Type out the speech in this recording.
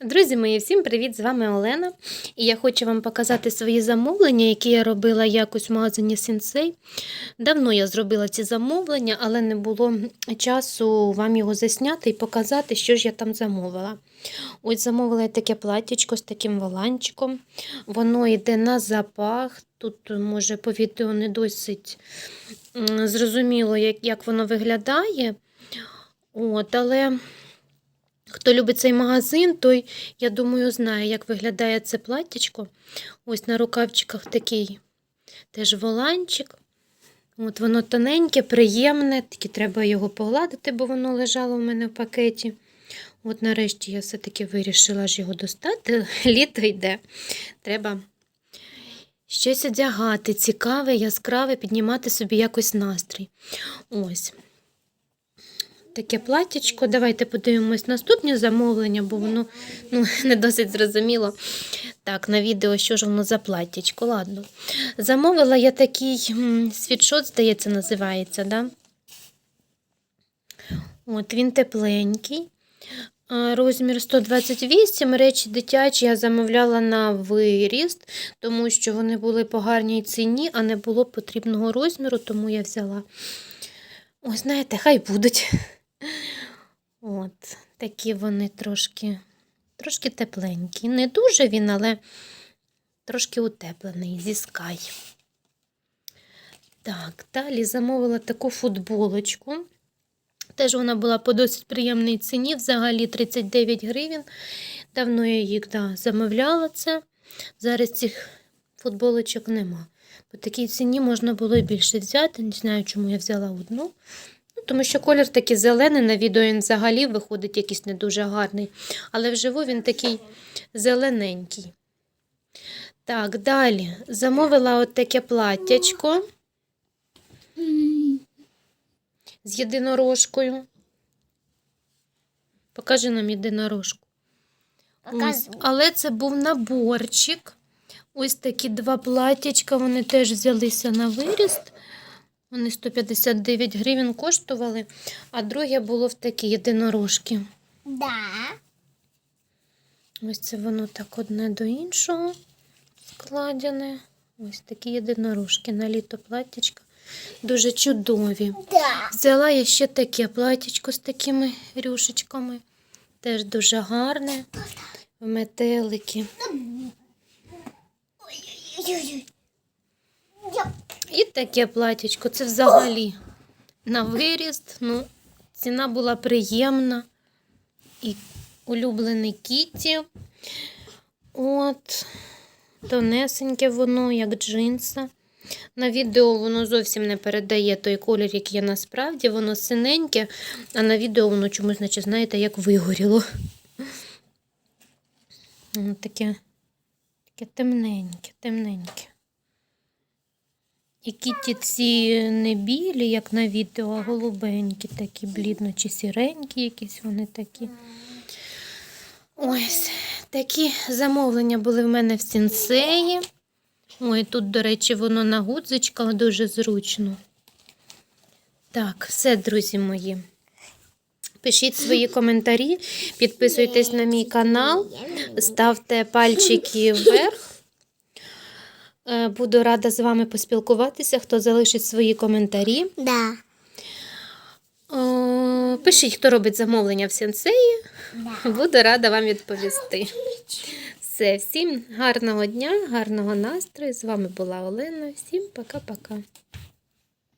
Друзі мої, всім привіт! З вами Олена. І я хочу вам показати свої замовлення, які я робила якось в магазині Сенсей. Давно я зробила ці замовлення, але не було часу вам його засняти і показати, що ж я там замовила. Ось замовила я таке платтячко з таким воланчиком. Воно йде на запах. Тут, може, по відео не досить зрозуміло, як, як воно виглядає. От, але Хто любить цей магазин, той, я думаю, знає, як виглядає це платтячко. Ось на рукавчиках такий теж воланчик. От Воно тоненьке, приємне, тільки треба його погладити, бо воно лежало в мене в пакеті. От нарешті я все-таки вирішила ж його достати. Літо йде. Треба щось одягати, цікаве, яскраве, піднімати собі якось настрій. Ось таке платтячко. Давайте подивимось наступні замовлення, бо воно ну, не досить зрозуміло. Так, на відео, що ж воно за платтячко. Ладно. Замовила я такий світшот, здається, називається. Да? От Він тепленький. Розмір 128, речі дитячі я замовляла на виріст, тому що вони були по гарній ціні, а не було потрібного розміру, тому я взяла. Ось, знаєте, хай будуть. От, такі вони трошки, трошки тепленькі. Не дуже він, але трошки утеплений зі скай. Так, далі замовила таку футболочку. Теж вона була по досить приємній ціні, взагалі 39 гривень. Давно я їх да, замовляла це. Зараз цих футболочок нема. По такій ціні можна було і більше взяти. Не знаю, чому я взяла одну. Тому що колір такий зелений, на відео він взагалі виходить якийсь не дуже гарний. Але вживу він такий зелененький. Так, далі замовила от таке платтячко з єдинорожкою. Покажи нам єдинорожку. Ось. Але це був наборчик. Ось такі два платтячка, вони теж взялися на виріст. Вони 159 гривень коштували, а друге було в такі єдинорожки. Да. Ось це воно так одне до іншого складене. Ось такі єдинорожки на літо платтячка. Дуже чудові. Да. Взяла я ще таке платтячко з такими рюшечками. Теж дуже гарне. Метелики. Ой-ой-ой. І таке платічко. Це взагалі на виріст. Ну, ціна була приємна. І улюблений кіті. От, тонесеньке воно, як джинса. На відео воно зовсім не передає той колір, який є насправді. Воно синеньке, а на відео воно чомусь, наче, знаєте, як вигоріло. Таке, таке темненьке, темненьке. І кіті ці не білі, як на відео, а голубенькі, такі блідно чи сіренькі, якісь вони такі. Ось такі замовлення були в мене в сінсеї. Ой, тут, до речі, воно на гудзичках дуже зручно. Так, все, друзі мої. Пишіть свої коментарі, підписуйтесь на мій канал, ставте пальчики вверх. Е, Буду рада з вами поспілкуватися, хто залишить свої коментарі. Да. О, Пишіть, хто робить замовлення в сенсеї. Да. Буду рада вам відповісти. Все, всім гарного дня, гарного настрою. З вами була Олена. Всім пока-пока.